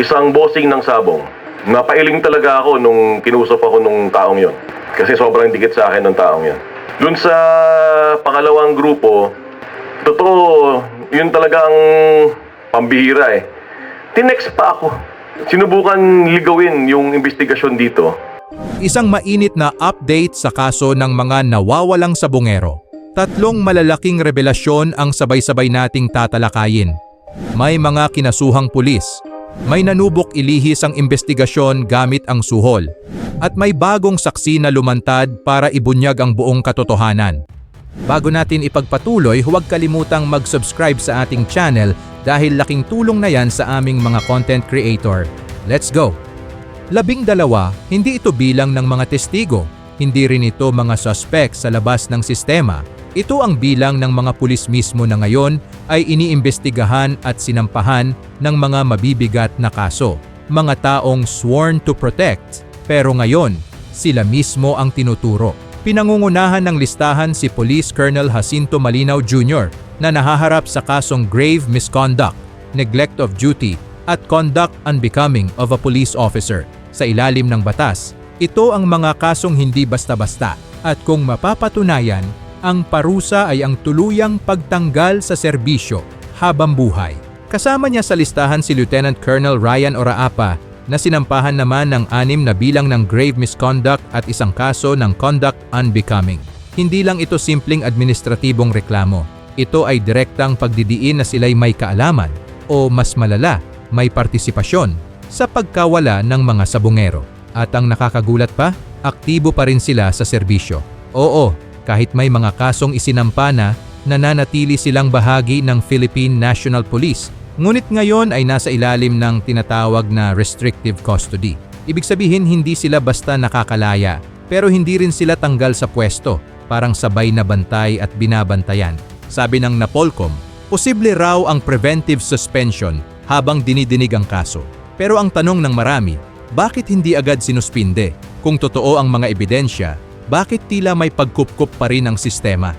isang bossing ng sabong. Napailing talaga ako nung kinusap ako nung taong yon. Kasi sobrang dikit sa akin ng taong yon. Dun sa pangalawang grupo, totoo, yun talagang pambihira eh. Tinext pa ako. Sinubukan ligawin yung investigasyon dito. Isang mainit na update sa kaso ng mga nawawalang sabongero. Tatlong malalaking revelasyon ang sabay-sabay nating tatalakayin. May mga kinasuhang pulis, may nanubok ilihis ang investigasyon gamit ang suhol, at may bagong saksi na lumantad para ibunyag ang buong katotohanan. Bago natin ipagpatuloy, huwag kalimutang mag-subscribe sa ating channel dahil laking tulong na yan sa aming mga content creator. Let's go! Labing dalawa, hindi ito bilang ng mga testigo, hindi rin ito mga suspect sa labas ng sistema. Ito ang bilang ng mga pulis mismo na ngayon ay iniimbestigahan at sinampahan ng mga mabibigat na kaso. Mga taong sworn to protect, pero ngayon, sila mismo ang tinuturo. Pinangungunahan ng listahan si Police Colonel Jacinto Malinaw Jr. na nahaharap sa kasong grave misconduct, neglect of duty, at conduct unbecoming of a police officer. Sa ilalim ng batas, ito ang mga kasong hindi basta-basta at kung mapapatunayan, ang parusa ay ang tuluyang pagtanggal sa serbisyo habang buhay. Kasama niya sa listahan si Lieutenant Colonel Ryan Oraapa na sinampahan naman ng anim na bilang ng grave misconduct at isang kaso ng conduct unbecoming. Hindi lang ito simpleng administratibong reklamo. Ito ay direktang pagdidiin na sila'y may kaalaman o mas malala, may partisipasyon sa pagkawala ng mga sabongero. At ang nakakagulat pa, aktibo pa rin sila sa serbisyo. Oo, kahit may mga kasong isinampa na, nananatili silang bahagi ng Philippine National Police. Ngunit ngayon ay nasa ilalim ng tinatawag na restrictive custody. Ibig sabihin hindi sila basta nakakalaya, pero hindi rin sila tanggal sa pwesto, parang sabay na bantay at binabantayan. Sabi ng Napolcom, posible raw ang preventive suspension habang dinidinig ang kaso. Pero ang tanong ng marami, bakit hindi agad sinuspinde? Kung totoo ang mga ebidensya, bakit tila may pagkupkup pa rin ang sistema?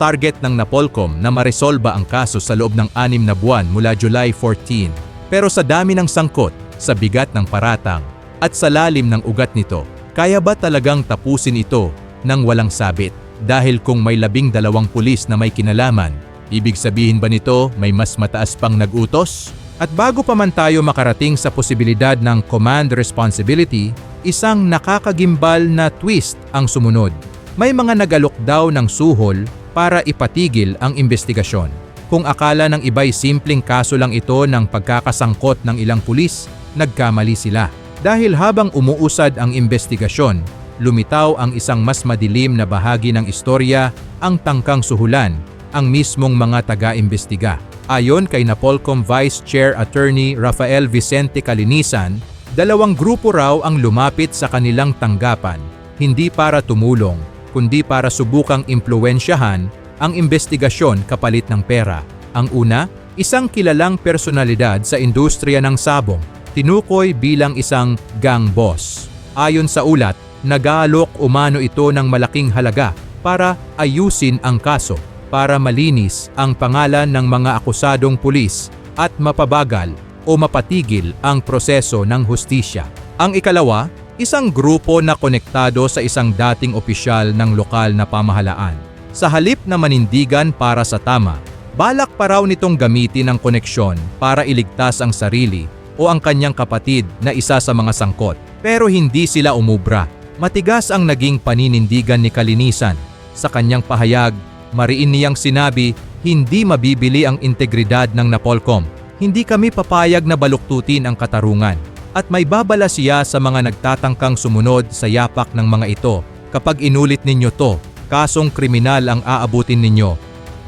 Target ng Napolcom na maresolba ang kaso sa loob ng anim na buwan mula July 14. Pero sa dami ng sangkot, sa bigat ng paratang, at sa lalim ng ugat nito, kaya ba talagang tapusin ito ng walang sabit? Dahil kung may labing dalawang pulis na may kinalaman, ibig sabihin ba nito may mas mataas pang nag-utos? At bago pa man tayo makarating sa posibilidad ng command responsibility, isang nakakagimbal na twist ang sumunod. May mga nagalok daw ng suhol para ipatigil ang investigasyon. Kung akala ng iba'y simpleng kaso lang ito ng pagkakasangkot ng ilang pulis, nagkamali sila. Dahil habang umuusad ang investigasyon, lumitaw ang isang mas madilim na bahagi ng istorya, ang tangkang suhulan, ang mismong mga taga-imbestiga. Ayon kay Napolcom Vice Chair Attorney Rafael Vicente Kalinisan, dalawang grupo raw ang lumapit sa kanilang tanggapan, hindi para tumulong, kundi para subukang impluensyahan ang investigasyon kapalit ng pera. Ang una, isang kilalang personalidad sa industriya ng sabong, tinukoy bilang isang gang boss. Ayon sa ulat, nag-aalok umano ito ng malaking halaga para ayusin ang kaso para malinis ang pangalan ng mga akusadong pulis at mapabagal o mapatigil ang proseso ng hustisya. Ang ikalawa, isang grupo na konektado sa isang dating opisyal ng lokal na pamahalaan. Sa halip na manindigan para sa tama, balak pa raw nitong gamitin ang koneksyon para iligtas ang sarili o ang kanyang kapatid na isa sa mga sangkot. Pero hindi sila umubra. Matigas ang naging paninindigan ni Kalinisan. Sa kanyang pahayag, mariin niyang sinabi, hindi mabibili ang integridad ng Napolcom. Hindi kami papayag na baluktutin ang katarungan. At may babala siya sa mga nagtatangkang sumunod sa yapak ng mga ito. Kapag inulit ninyo to, kasong kriminal ang aabutin ninyo.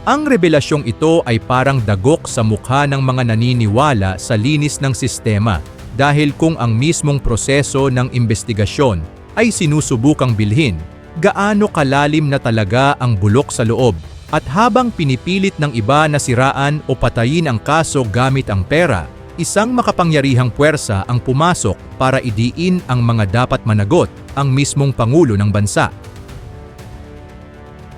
Ang revelasyong ito ay parang dagok sa mukha ng mga naniniwala sa linis ng sistema dahil kung ang mismong proseso ng investigasyon ay sinusubukang bilhin, gaano kalalim na talaga ang bulok sa loob at habang pinipilit ng iba na siraan o patayin ang kaso gamit ang pera, isang makapangyarihang puwersa ang pumasok para idiin ang mga dapat managot ang mismong Pangulo ng Bansa.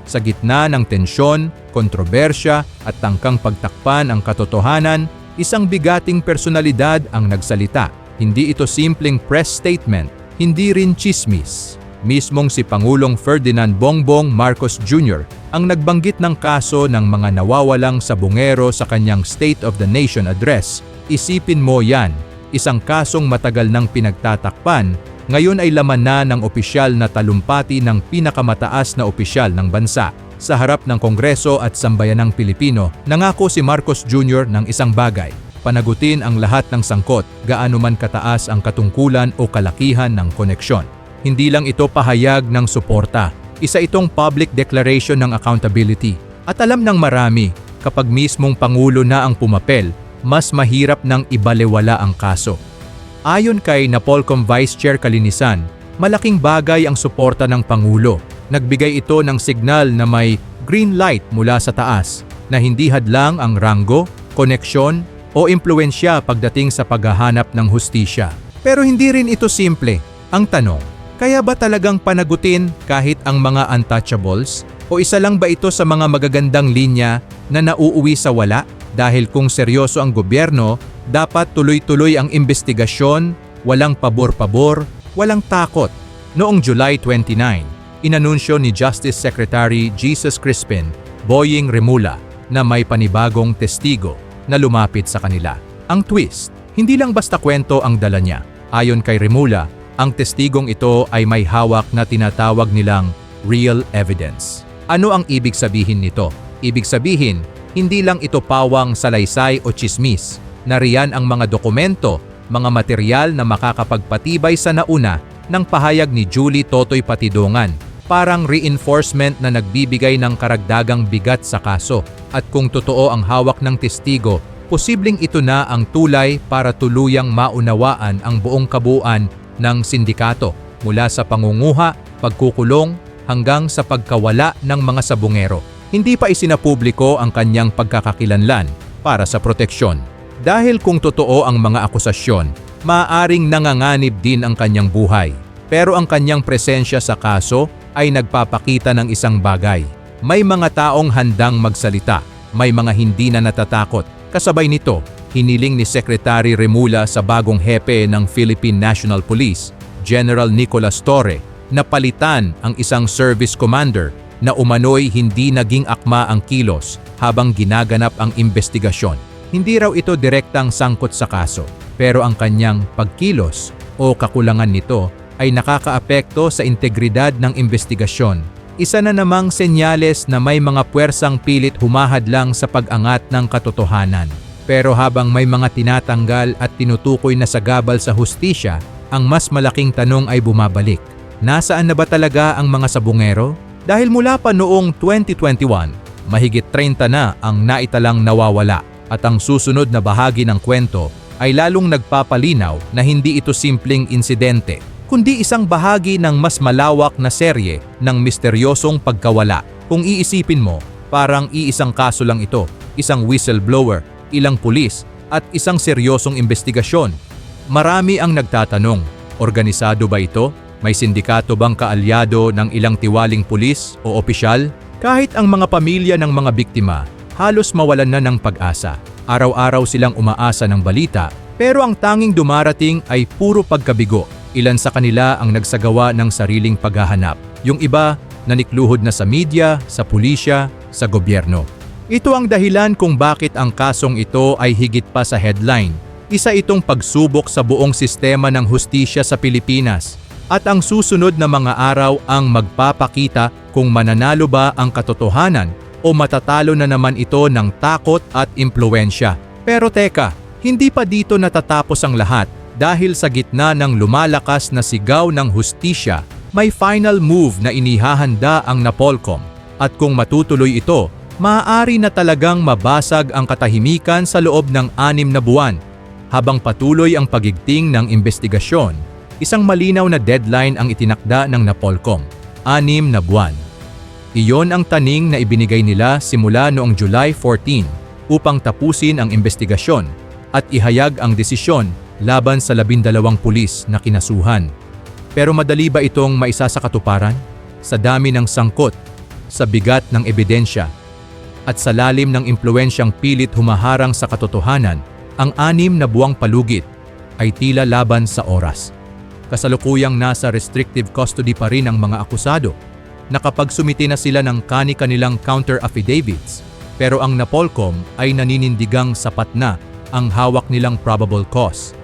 Sa gitna ng tensyon, kontrobersya at tangkang pagtakpan ang katotohanan, Isang bigating personalidad ang nagsalita. Hindi ito simpleng press statement, hindi rin chismis. Mismong si Pangulong Ferdinand Bongbong Marcos Jr. ang nagbanggit ng kaso ng mga nawawalang sabungero sa kanyang State of the Nation address. Isipin mo yan, isang kasong matagal nang pinagtatakpan, ngayon ay laman na ng opisyal na talumpati ng pinakamataas na opisyal ng bansa. Sa harap ng Kongreso at Sambayanang Pilipino, nangako si Marcos Jr. ng isang bagay. Panagutin ang lahat ng sangkot, gaano man kataas ang katungkulan o kalakihan ng koneksyon. Hindi lang ito pahayag ng suporta, isa itong public declaration ng accountability. At alam ng marami, kapag mismong Pangulo na ang pumapel, mas mahirap nang ibalewala ang kaso. Ayon kay Napolcom Vice Chair Kalinisan, malaking bagay ang suporta ng Pangulo. Nagbigay ito ng signal na may green light mula sa taas na hindi hadlang ang ranggo, koneksyon o impluensya pagdating sa paghahanap ng hustisya. Pero hindi rin ito simple. Ang tanong, kaya ba talagang panagutin kahit ang mga untouchables? O isa lang ba ito sa mga magagandang linya na nauuwi sa wala? Dahil kung seryoso ang gobyerno, dapat tuloy-tuloy ang investigasyon, walang pabor-pabor, walang takot. Noong July 29, inanunsyo ni Justice Secretary Jesus Crispin, Boying Remula, na may panibagong testigo na lumapit sa kanila. Ang twist, hindi lang basta kwento ang dala niya. Ayon kay Remula, ang testigong ito ay may hawak na tinatawag nilang real evidence. Ano ang ibig sabihin nito? Ibig sabihin, hindi lang ito pawang salaysay o chismis. Nariyan ang mga dokumento, mga material na makakapagpatibay sa nauna ng pahayag ni Julie Totoy Patidongan. Parang reinforcement na nagbibigay ng karagdagang bigat sa kaso. At kung totoo ang hawak ng testigo, posibleng ito na ang tulay para tuluyang maunawaan ang buong kabuuan ng sindikato mula sa pangunguha, pagkukulong, hanggang sa pagkawala ng mga sabungero. Hindi pa isinapubliko ang kanyang pagkakakilanlan para sa proteksyon. Dahil kung totoo ang mga akusasyon, maaaring nanganganib din ang kanyang buhay. Pero ang kanyang presensya sa kaso ay nagpapakita ng isang bagay. May mga taong handang magsalita, may mga hindi na natatakot. Kasabay nito, hiniling ni Secretary Remula sa bagong hepe ng Philippine National Police, General Nicolas Torre, na palitan ang isang service commander na umano'y hindi naging akma ang kilos habang ginaganap ang investigasyon. Hindi raw ito direktang sangkot sa kaso, pero ang kanyang pagkilos o kakulangan nito ay nakakaapekto sa integridad ng investigasyon. Isa na namang senyales na may mga puwersang pilit humahadlang sa pag-angat ng katotohanan. Pero habang may mga tinatanggal at tinutukoy na sagabal sa hustisya, ang mas malaking tanong ay bumabalik. Nasaan na ba talaga ang mga sabungero? Dahil mula pa noong 2021, mahigit 30 na ang naitalang nawawala at ang susunod na bahagi ng kwento ay lalong nagpapalinaw na hindi ito simpleng insidente, kundi isang bahagi ng mas malawak na serye ng misteryosong pagkawala. Kung iisipin mo, parang iisang kaso lang ito, isang whistleblower, ilang pulis, at isang seryosong investigasyon. Marami ang nagtatanong, organisado ba ito? May sindikato bang kaalyado ng ilang tiwaling pulis o opisyal? Kahit ang mga pamilya ng mga biktima, halos mawalan na ng pag-asa. Araw-araw silang umaasa ng balita, pero ang tanging dumarating ay puro pagkabigo. Ilan sa kanila ang nagsagawa ng sariling paghahanap. Yung iba, nanikluhod na sa media, sa pulisya, sa gobyerno. Ito ang dahilan kung bakit ang kasong ito ay higit pa sa headline. Isa itong pagsubok sa buong sistema ng hustisya sa Pilipinas at ang susunod na mga araw ang magpapakita kung mananalo ba ang katotohanan o matatalo na naman ito ng takot at impluensya. Pero teka, hindi pa dito natatapos ang lahat dahil sa gitna ng lumalakas na sigaw ng hustisya, may final move na inihahanda ang Napolcom. At kung matutuloy ito, maaari na talagang mabasag ang katahimikan sa loob ng anim na buwan. Habang patuloy ang pagigting ng investigasyon, isang malinaw na deadline ang itinakda ng Napolcom, anim na buwan. Iyon ang taning na ibinigay nila simula noong July 14 upang tapusin ang investigasyon at ihayag ang desisyon laban sa labindalawang pulis na kinasuhan. Pero madali ba itong maisa sa katuparan? Sa dami ng sangkot, sa bigat ng ebidensya, at sa lalim ng impluensyang pilit humaharang sa katotohanan, Ang anim na buwang palugit ay tila laban sa oras. Kasalukuyang nasa restrictive custody pa rin ang mga akusado. Nakapagsumiti na sila ng kani-kanilang counter affidavits pero ang Napolcom ay naninindigang sapat na ang hawak nilang probable cause.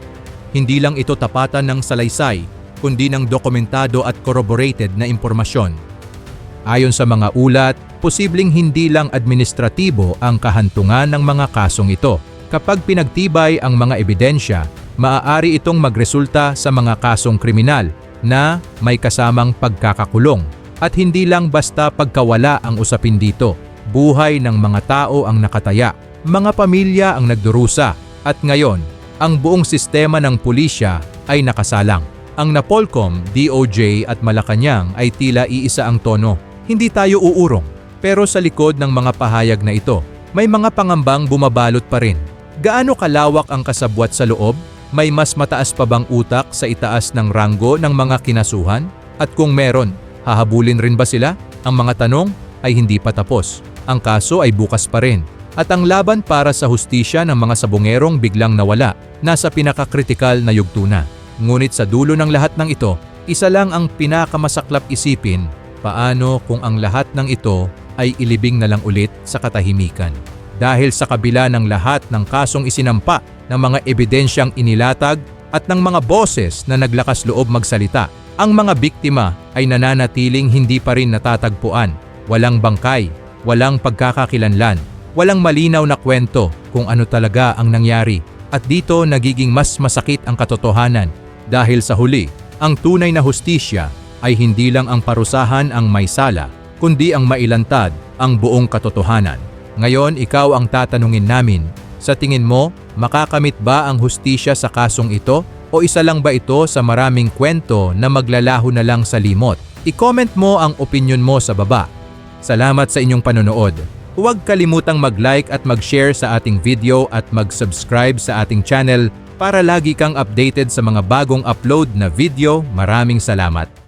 Hindi lang ito tapatan ng salaysay kundi ng dokumentado at corroborated na impormasyon. Ayon sa mga ulat, posibleng hindi lang administratibo ang kahantungan ng mga kasong ito. Kapag pinagtibay ang mga ebidensya, maaari itong magresulta sa mga kasong kriminal na may kasamang pagkakakulong. At hindi lang basta pagkawala ang usapin dito. Buhay ng mga tao ang nakataya, mga pamilya ang nagdurusa, at ngayon, ang buong sistema ng pulisya ay nakasalang. Ang Napolcom, DOJ at Malacanang ay tila iisa ang tono. Hindi tayo uurong. Pero sa likod ng mga pahayag na ito, may mga pangambang bumabalot pa rin. Gaano kalawak ang kasabwat sa loob? May mas mataas pa bang utak sa itaas ng ranggo ng mga kinasuhan? At kung meron, hahabulin rin ba sila? Ang mga tanong ay hindi pa tapos. Ang kaso ay bukas pa rin. At ang laban para sa hustisya ng mga sabongerong biglang nawala, nasa pinakakritikal na yugto na. Ngunit sa dulo ng lahat ng ito, isa lang ang pinakamasaklap isipin, paano kung ang lahat ng ito ay ilibing na lang ulit sa katahimikan. Dahil sa kabila ng lahat ng kasong isinampa ng mga ebidensyang inilatag at ng mga boses na naglakas loob magsalita, ang mga biktima ay nananatiling hindi pa rin natatagpuan. Walang bangkay, walang pagkakakilanlan, walang malinaw na kwento kung ano talaga ang nangyari. At dito nagiging mas masakit ang katotohanan dahil sa huli, ang tunay na hustisya ay hindi lang ang parusahan ang may sala, kundi ang mailantad ang buong katotohanan. Ngayon, ikaw ang tatanungin namin, sa tingin mo, makakamit ba ang hustisya sa kasong ito o isa lang ba ito sa maraming kwento na maglalaho na lang sa limot? I-comment mo ang opinion mo sa baba. Salamat sa inyong panonood. Huwag kalimutang mag-like at mag-share sa ating video at mag-subscribe sa ating channel para lagi kang updated sa mga bagong upload na video. Maraming salamat.